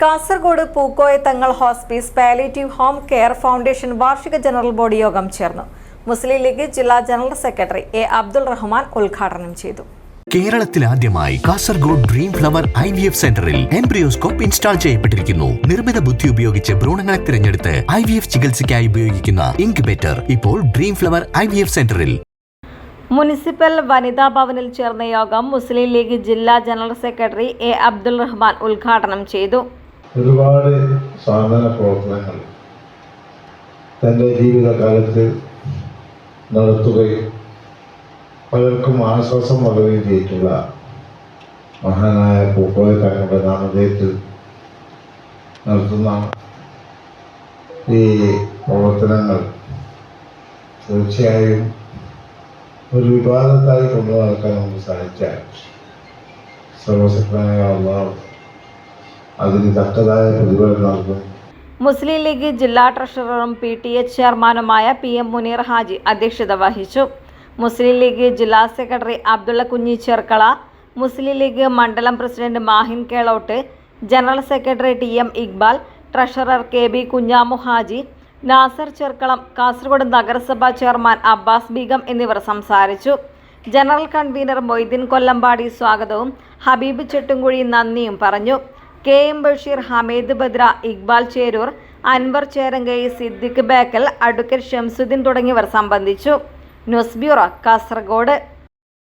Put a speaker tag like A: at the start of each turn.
A: Kasaragod Pookoya Thangal hospice palliative home care foundation വാർഷിക general body യോഗം ചേർന്നു. മുസ്ലിം league ജില്ലാ general secretary A Abdul Rahman ഉദ്ഘാടനം ചെയ്തു.
B: കേരളത്തിൽ ആദ്യമായി Kasaragod dream flower I V F സെന്ററിൽ എംബ്രിയോസ്കോപ്പ് ഇൻസ്റ്റാൾ ചെയ്യപ്പെട്ടിരിക്കുന്നു. നിർമ്മിത ബുദ്ധി ഉപയോഗിച്ച് ഭ്രൂണങ്ങളെ തിരഞ്ഞെടുത്ത് ഐ വി എഫ് ചികിത്സയ്ക്കായി ഉപയോഗിക്കുന്ന ഇൻക്യുബേറ്റർ ഇപ്പോൾ Dream Flower I V F സെന്ററിൽ.
A: മുനിസിപ്പൽ വനിതാ ഭവനിൽ ചേർന്ന യോഗം മുസ്ലിം ലീഗ് ജില്ലാ general secretary A Abdul Rahman ഉദ്ഘാടനം ചെയ്തു.
C: ഒരുപാട് സാധന പ്രവർത്തനങ്ങൾ തന്റെ ജീവിതകാലത്ത് നടത്തുകയും പലർക്കും ആശ്വാസം വളരുകയും ചെയ്തിട്ടുള്ള മഹാനായ പൂക്കോയ തങ്ങളുടെ നാമധേയത്തിൽ നടത്തുന്ന ഈ പ്രവർത്തനങ്ങൾ തീർച്ചയായും ഒരു വിവാദത്തായി കൊണ്ടു നടക്കാൻ നമുക്ക് സാധിച്ചാൽ സർവശക്തനായ അള്ളാഹ് അതിന് തക്കതായ പ്രതിഫലം നൽകും.
A: മുസ്ലിം ലീഗ് ജില്ലാ ട്രഷററും പി ടി എ ചെയർമാനുമായ പി എം മുനീർ ഹാജി അധ്യക്ഷത വഹിച്ചു. മുസ്ലിം ലീഗ് ജില്ലാ സെക്രട്ടറി അബ്ദുള്ള കുഞ്ഞി ചേർക്കള മുസ്ലിം ലീഗ് മണ്ഡലം president Mahin Kelott general secretary T M Iqbal treasurer K B Kunhamu Haji Nasar Cherkalam Kasaragod നഗരസഭാ ചെയർമാൻ അബ്ബാസ് ബീഗം എന്നിവർ സംസാരിച്ചു. ജനറൽ കൺവീനർ മൊയ്തീൻ കൊല്ലമ്പാടി സ്വാഗതവും ഹബീബ് ചെട്ടുംകുഴി നന്ദിയും പറഞ്ഞു. K M Basheer Hameed Badra Iqbal Cheroor Anwar Cherangai Siddique Bekal advocate Shamsuddin തുടങ്ങിയവർ സംബന്ധിച്ചു. News bureau Kasaragod.